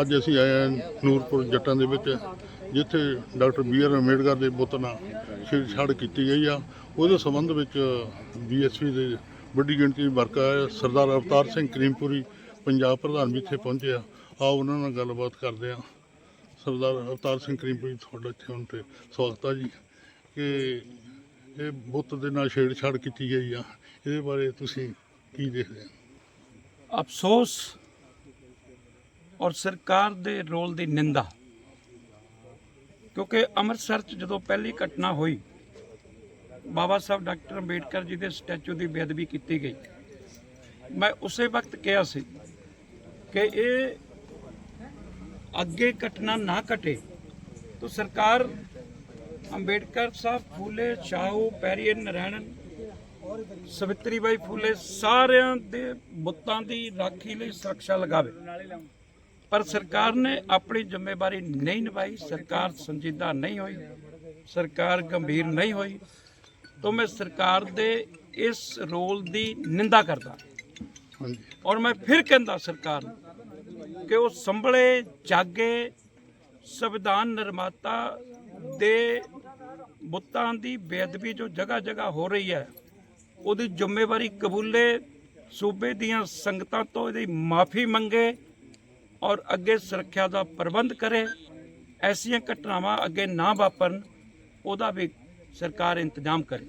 ਅੱਜ ਅਸੀਂ ਆਏ ਹਾਂ ਨੂਰਪੁਰ ਜੱਟਾਂ ਦੇ ਵਿੱਚ, ਜਿੱਥੇ ਡਾਕਟਰ ਬੀ ਆਰ ਅੰਬੇਡਕਰ ਦੇ ਬੁੱਤ ਨਾਲ ਛੇੜਛਾੜ ਕੀਤੀ ਗਈ ਆ। ਉਹਦੇ ਸੰਬੰਧ ਵਿੱਚ ਬੀਐਸਪੀ ਦੇ ਵੱਡੀ ਗਿਣਤੀ ਵਿੱਚ ਵਰਕਰ ਸਰਦਾਰ ਅਵਤਾਰ ਸਿੰਘ ਕਰੀਮਪੁਰੀ ਪੰਜਾਬ ਪ੍ਰਧਾਨ ਵੀ ਇੱਥੇ ਪਹੁੰਚੇ ਆ। ਆਓ ਉਹਨਾਂ ਨਾਲ ਗੱਲਬਾਤ ਕਰਦੇ ਆ। ਸਰਦਾਰ ਅਵਤਾਰ ਸਿੰਘ ਕਰੀਮਪੁਰੀ, ਤੁਹਾਡਾ ਇੱਥੇ ਹੁਣ ਤੇ ਸਵਾਗਤ ਆ ਜੀ। ਕਿ ਇਹ ਬੁੱਤ ਦੇ ਨਾਲ ਛੇੜਛਾੜ ਕੀਤੀ ਗਈ ਆ। ਇਹਦੇ ਬਾਰੇ ਤੁਸੀਂ ਕੀ ਦੇਖਦੇ ਆ? ਅਫਸੋਸ ਔਰ ਸਰਕਾਰ ਦੇ ਰੋਲ ਦੀ ਨਿੰਦਾ। ਕਿਉਂਕਿ ਅੰਮ੍ਰਿਤਸਰ 'ਚ ਜਦੋਂ ਪਹਿਲੀ ਘਟਨਾ ਹੋਈ, ਬਾਬਾ ਸਾਹਿਬ ਡਾਕਟਰ ਅੰਬੇਡਕਰ ਜੀ ਦੇ ਸਟੈਚੂ ਦੀ ਬੇਅਦਬੀ ਕੀਤੀ ਗਈ। ਮੈਂ ਉਸੇ ਵਕਤ ਕਿਹਾ ਸੀ ਕਿ ਇਹ ਅੱਗੇ ਘਟਨਾ ਨਾ ਘਟੇ ਤਾਂ ਸਰਕਾਰ ਅੰਬੇਡਕਰ ਸਾਹਿਬ ਫੂਲੇ, ਸ਼ਾਹੂ ਪੈਰੀਅਨ ਸਵਿਤਰੀ ਬਾਈ ਫੂਲੇ ਸਾਰਿਆਂ ਦੇ ਬੁੱਤਾਂ ਦੀ ਰਾਖੀ ਲਈ ਸੁਰੱਖਿਆ ਲਗਾਵੇ। ਪਰ ਸਰਕਾਰ ਨੇ ਆਪਣੀ ਜ਼ਿੰਮੇਵਾਰੀ ਨਹੀਂ ਨਿਭਾਈ, ਸਰਕਾਰ ਸੰਜੀਦਾ ਨਹੀਂ ਹੋਈ, ਸਰਕਾਰ ਗੰਭੀਰ ਨਹੀਂ ਹੋਈ, ਤਾਂ ਮੈਂ ਸਰਕਾਰ ਦੇ ਇਸ ਰੋਲ ਦੀ ਨਿੰਦਾ ਕਰਦਾ। ਔਰ ਮੈਂ ਫਿਰ ਕਹਿੰਦਾ ਸਰਕਾਰ ਨੂੰ ਕਿ ਉਹ ਸੰਭਲੇ, ਜਾਗੇ, ਸੰਵਿਧਾਨ ਨਿਰਮਾਤਾ ਦੇ ਬੁੱਤਾਂ ਦੀ ਬੇਅਦਬੀ ਜੋ ਜਗ੍ਹਾ ਜਗ੍ਹਾ ਹੋ ਰਹੀ ਹੈ, ਉਹਦੀ ਜ਼ਿੰਮੇਵਾਰੀ ਕਬੂਲੇ ਸੂਬੇ ਦੀਆਂ ਸੰਗਤਾਂ ਤੋਂ ਇਹਦੀ ਮਾਫੀ ਮੰਗੇ ਔਰ ਅੱਗੇ ਸੁਰੱਖਿਆ ਦਾ ਪ੍ਰਬੰਧ ਕਰੇ ਐਸੀਆਂ ਘਟਨਾਵਾਂ ਅੱਗੇ ਨਾ ਵਾਪਰਨ ਉਹਦਾ ਵੀ ਸਰਕਾਰ ਇੰਤਜ਼ਾਮ ਕਰੇ।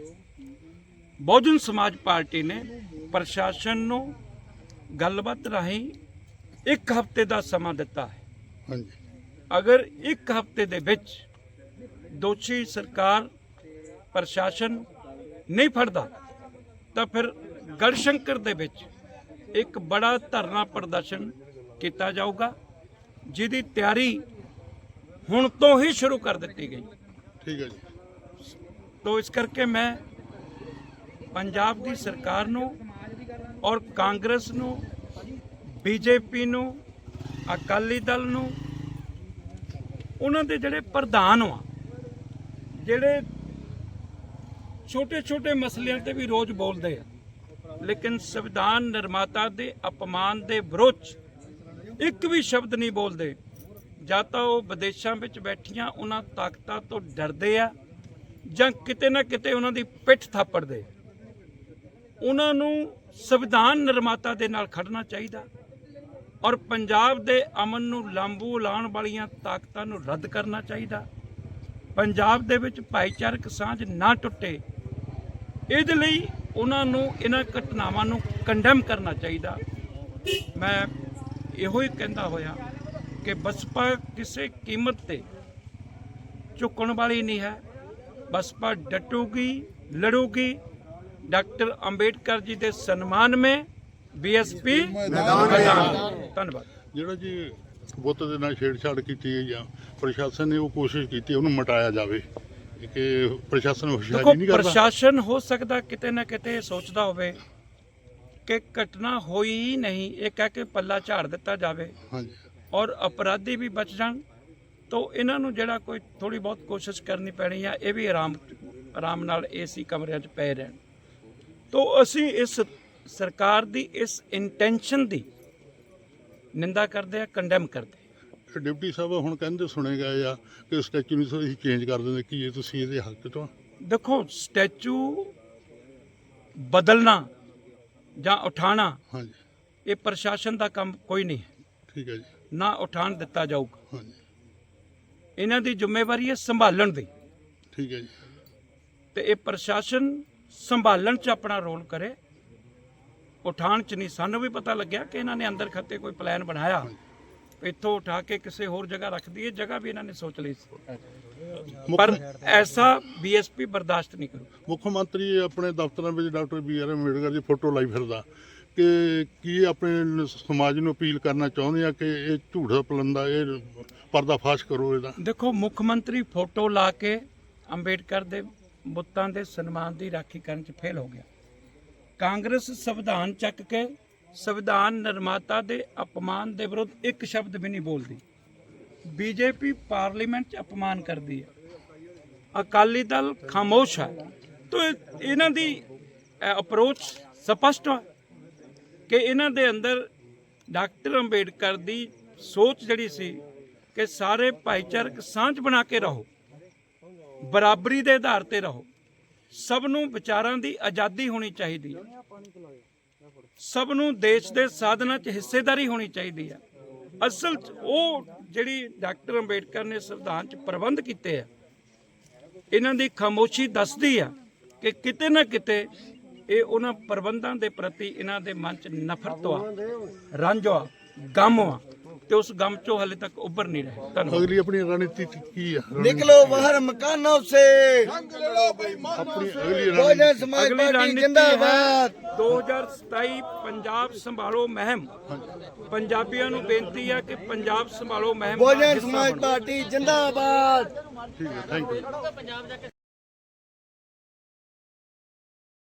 ਬਹੁਜਨ ਸਮਾਜ ਪਾਰਟੀ ਨੇ ਪ੍ਰਸ਼ਾਸਨ ਨੂੰ ਗੱਲਬਾਤ ਰਾਹੀਂ ਇੱਕ ਹਫ਼ਤੇ ਦਾ ਸਮਾਂ ਦਿੱਤਾ ਹੈ। ਹਾਂਜੀ। ਅਗਰ ਇੱਕ ਹਫ਼ਤੇ ਦੇ ਵਿੱਚ ਦੋਸ਼ੀ ਸਰਕਾਰ ਪ੍ਰਸ਼ਾਸਨ ਨਹੀਂ ਫੜਦਾ ਤਾਂ ਫਿਰ ਗੜਸ਼ੰਕਰ ਦੇ ਵਿੱਚ ਇੱਕ ਬੜਾ ਧਰਨਾ ਪ੍ਰਦਰਸ਼ਨ ਕੀਤਾ ਜਾਊਗਾ ਜਿਹਦੀ ਤਿਆਰੀ ਹੁਣ ਤੋਂ ਹੀ ਸ਼ੁਰੂ ਕਰ ਦਿੱਤੀ ਗਈ। ਠੀਕ ਹੈ ਜੀ। ਤੋ ਇਸ ਕਰਕੇ ਮੈਂ ਪੰਜਾਬ ਦੀ ਸਰਕਾਰ ਨੂੰ ਔਰ ਕਾਂਗਰਸ ਨੂੰ ਬੀਜੇਪੀ ਨੂੰ ਅਕਾਲੀ ਦਲ ਨੂੰ ਉਹਨਾਂ ਦੇ ਜਿਹੜੇ ਪ੍ਰਧਾਨ ਆ ਜਿਹੜੇ ਛੋਟੇ ਛੋਟੇ ਮਸਲਿਆਂ ਤੇ ਵੀ ਰੋਜ਼ ਬੋਲਦੇ ਆ ਲੇਕਿਨ ਸੰਵਿਧਾਨ ਨਿਰਮਾਤਾ ਦੇ ਅਪਮਾਨ ਦੇ ਵਿਰੋਧ ਇੱਕ ਵੀ ਸ਼ਬਦ ਨਹੀਂ ਬੋਲਦੇ। ਜਾਂ ਤਾਂ ਉਹ ਵਿਦੇਸ਼ਾਂ ਵਿੱਚ ਬੈਠੀਆਂ, ਉਹਨਾਂ ਤਾਕਤਾਂ ਤੋਂ ਡਰਦੇ ਆ, ਜਾਂ ਕਿਤੇ ਨਾ ਕਿਤੇ ਉਹਨਾਂ ਦੀ ਪਿੱਠ ਥਾਪੜਦੇ। ਆ। ਉਹਨਾਂ ਨੂੰ ਸੰਵਿਧਾਨ ਨਿਰਮਾਤਾ ਦੇ ਨਾਲ ਖੜਨਾ ਚਾਹੀਦਾ ਔਰ ਪੰਜਾਬ ਦੇ ਅਮਨ ਨੂੰ ਲਾਂਬੂ ਲਾਉਣ ਵਾਲੀਆਂ ਤਾਕਤਾਂ ਨੂੰ ਰੱਦ ਕਰਨਾ ਚਾਹੀਦਾ। ਪੰਜਾਬ ਦੇ ਵਿੱਚ ਭਾਈਚਾਰਕ ਸਾਂਝ ਨਾ ਟੁੱਟੇ, ਇਹਦੇ ਲਈ ਉਹਨਾਂ ਨੂੰ ਇਹਨਾਂ ਘਟਨਾਵਾਂ ਨੂੰ ਕੰਡੈਮ ਕਰਨਾ ਚਾਹੀਦਾ। ਮੈਂ ਇਹੋ ਹੀ ਕਹਿੰਦਾ ਹੋਇਆ ਕਿ ਬਸਪਾ ਕਿਸੇ ਕੀਮਤ ਤੇ ਝੁਕਣ ਵਾਲੀ ਨਹੀਂ ਹੈ। ਬਸਪਾ ਡਟੂਗੀ ਲੜੂਗੀ। ਡਾਕਟਰ ਅੰਬੇਡਕਰ ਜੀ ਦੇ ਸਨਮਾਨ ਮੇ ਬੀਐਸਪੀ ਮੈਦਾਨ ਧੰਨਵਾਦ। ਜਿਹੜਾ ਜੀ ਬੁੱਤ ਦੇ ਨਾਲ ਛੇੜਛਾੜ ਕੀਤੀ ਗਈ ਆ ਪ੍ਰਸ਼ਾਸਨ ਨੇ ਉਹ ਕੋਸ਼ਿਸ਼ ਕੀਤੀ ਉਹਨੂੰ ਮਟਾਇਆ ਜਾਵੇ। ਕਿ ਪ੍ਰਸ਼ਾਸਨ ਹੁਸ਼ਿਆਰੀ ਨਹੀਂ ਕਰਦਾ। ਪ੍ਰਸ਼ਾਸਨ ਹੋ ਸਕਦਾ ਕਿਤੇ ਨਾ ਕਿਤੇ ਸੋਚਦਾ ਹੋਵੇ ਕਿ ਘਟਨਾ ਹੋਈ ਹੀ ਨਹੀਂ ਇਹ ਕਹਿ ਕੇ ਪੱਲਾ ਝਾੜ ਦਿੱਤਾ ਜਾਵੇ। ਹਾਂਜੀ। ਔਰ ਅਪਰਾਧੀ ਵੀ ਬਚ ਜਾਣ ਤਾਂ ਇਹਨਾਂ ਨੂੰ ਜਿਹੜਾ ਕੋਈ ਥੋੜੀ ਬਹੁਤ ਕੋਸ਼ਿਸ਼ ਕਰਨੀ ਪੈਣੀ ਆ ਇਹ ਵੀ ਆਰਾਮ ਆਰਾਮ ਨਾਲ ਏਸੀ ਕਮਰਿਆਂ 'ਚ ਪਏ ਰਹਿਣ। ਤਾਂ ਅਸੀਂ ਇਸ ਸਰਕਾਰ ਦੀ ਇਸ ਇੰਟੈਂਸ਼ਨ ਦੀ ਨਿੰਦਾ ਕਰਦੇ ਆ ਕੰਡੈਮ ਕਰਦੇ। ਡਿਪਟੀ ਸਾਹਿਬ ਹੁਣ ਕਹਿੰਦੇ ਸੁਣੇ ਗਏ ਆ ਕਿ ਸਟੈਚੂ ਨੂੰ ਤੁਸੀਂ ਚੇਂਜ ਕਰ ਦਿੰਦੇ ਕੀ ਇਹ ਤੁਸੀਂ ਇਹਦੇ ਹੱਕ ਤੋਂ ਦੇਖੋ ਸਟੈਚੂ ਬਦਲਣਾ ਜਾਂ ਉਠਾਣਾ ਹਾਂਜੀ। ਇਹ ਪ੍ਰਸ਼ਾਸਨ ਦਾ ਕੰਮ ਕੋਈ ਨਹੀਂ ਹੈ। ਠੀਕ ਹੈ ਜੀ। ਨਾ ਉਠਾਣ ਦਿੱਤਾ ਜਾਊਗਾ। ਹਾਂਜੀ। ਇਹਨਾਂ ਦੀ ਜ਼ਿੰਮੇਵਾਰੀ ਹੈ ਸੰਭਾਲਣ ਦੀ। ਠੀਕ ਹੈ ਜੀ। ਤੇ ਇਹ ਪ੍ਰਸ਼ਾਸਨ ਸੰਭਾਲਣ 'ਚ ਆਪਣਾ ਰੋਲ ਕਰੇ। ਉਠਾਣ 'ਚ ਨਹੀਂ। ਸਾਨੂੰ ਵੀ ਪਤਾ ਲੱਗਿਆ ਕਿ ਇਹਨਾਂ ਨੇ ਅੰਦਰ ਖੱਤੇ ਕੋਈ ਪਲਾਨ ਬਣਾਇਆ। ਇੱਥੋਂ ਉਠਾ ਕੇ ਕਿਸੇ ਹੋਰ ਜਗ੍ਹਾ ਰੱਖ ਦਈਏ। ਜਗ੍ਹਾ ਵੀ ਇਹਨਾਂ ਨੇ ਸੋਚ ਲਈ ਸੀ। ਪਰ ਐਸਾ ਬੀਐਸਪੀ ਬਰਦਾਸ਼ਤ ਨਹੀਂ ਕਰੂ। ਮੁੱਖ ਮੰਤਰੀ ਆਪਣੇ ਦਫ਼ਤਰਾਂ ਵਿੱਚ ਡਾਕਟਰ ਬੀ ਆਰ ਅੰਬੇਡਕਰ ਦੀ ਫੋਟੋ ਲਾਈ ਫਿਰਦਾ ਕਿ ਕੀ ਆਪਣੇ ਸਮਾਜ ਨੂੰ ਅਪੀਲ ਕਰਨਾ ਚਾਹੁੰਦੇ ਆ ਕਿ ਇਹ ਝੂਠਾ ਪਲੰਦਾ ਇਹ ਪਰਦਾਫਾਸ਼ ਕਰੋ ਇਹਦਾ? ਦੇਖੋ ਮੁੱਖ ਮੰਤਰੀ ਫੋਟੋ ਲਾ ਕੇ ਅੰਬੇਡਕਰ ਦੇ ਬੁੱਤਾਂ ਦੇ ਸਨਮਾਨ ਦੀ ਰਾਖੀ ਕਰਨ 'ਚ ਫੇਲ ਹੋ ਗਿਆ। ਕਾਂਗਰਸ ਸੰਵਿਧਾਨ ਚੱਕ ਕੇ ਸੰਵਿਧਾਨ ਨਿਰਮਾਤਾ ਦੇ ਅਪਮਾਨ ਦੇ ਵਿਰੁੱਧ ਇੱਕ ਸ਼ਬਦ ਵੀ ਨਹੀਂ ਬੋਲਦੀ। ਬੀਜੇਪੀ ਪਾਰਲੀਮੈਂਟ 'ਚ ਅਪਮਾਨ ਕਰਦੀ ਹੈ। ਅਕਾਲੀ ਦਲ ਖਾਮੋਸ਼ ਹੈ। ਤੋ ਇਹਨਾਂ ਦੀ ਅਪਰੋਚ ਸਪਸ਼ਟ ਹੈ ਕਿ ਇਹਨਾਂ ਦੇ ਅੰਦਰ ਡਾਕਟਰ ਅੰਬੇਡਕਰ ਦੀ ਸੋਚ ਜਿਹੜੀ ਸੀ ਕਿ ਸਾਰੇ ਭਾਈਚਾਰਕ ਸਾਂਝ ਬਣਾ ਕੇ ਰਹੋ, ਬਰਾਬਰੀ ਦੇ ਆਧਾਰ ਤੇ ਰਹੋ, ਸਭ ਨੂੰ ਵਿਚਾਰਾਂ ਦੀ ਆਜ਼ਾਦੀ ਹੋਣੀ ਚਾਹੀਦੀ ਹੈ। ਸਭ ਨੂੰ ਦੇਸ਼ ਦੇ ਸਾਧਨਾਂ 'ਚ ਹਿੱਸੇਦਾਰੀ ਹੋਣੀ ਚਾਹੀਦੀ ਹੈ। ਅਸਲ 'ਚ ਉਹ ਜਿਹੜੀ ਡਾਕਟਰ ਅੰਬੇਡਕਰ ਨੇ ਸੰਵਿਧਾਨ 'ਚ ਪ੍ਰਬੰਧ ਕੀਤੇ ਆ, ਇਹਨਾਂ ਦੀ ਖਾਮੋਸ਼ੀ ਦੱਸਦੀ ਆ ਕਿ ਕਿਤੇ ਨਾ ਕਿਤੇ ਇਹ ਉਹਨਾਂ ਪ੍ਰਬੰਧਾਂ ਦੇ ਪ੍ਰਤੀ ਇਹਨਾਂ ਦੇ ਮਨ 'ਚ ਨਫ਼ਰਤ ਆ, ਰੰਜ ਆ, ਗਮ ਆ। ਤੇ ਉਸ ਗਮ ਚੋਂ ਹਲੇ ਤੱਕ ਉੱਭਰ ਨਹੀਂ ਰਹੇ। ਧੰਨਵਾਦ। ਅਗਲੀ ਆਪਣੀ ਰਣਨੀਤੀ ਕੀ ਹੈ ਨਿਕਲੋ ਬਾਹਰ ਮਕਾਨੋਂ ਸੇ ਜੰਗ ਲੜੋ ਬੇਈਮਾਨੋਂ ਸੇ ਅਗਲੀ ਰਣਨੀਤੀ ਜਿੰਦਾਬਾਦ। 2027 ਪੰਜਾਬ ਸੰਭਾਲੋ ਮਹਿਮ। ਪੰਜਾਬੀਆਂ ਨੂੰ ਬੇਨਤੀ ਹੈ ਕਿ ਪੰਜਾਬ ਸੰਭਾਲੋ ਮਹਿਮ। ਬੋਲਣ ਸਮਾਜ ਪਾਰਟੀ ਜਿੰਦਾਬਾਦ। ਠੀਕ ਹੈ ਥੈਂਕ ਯੂ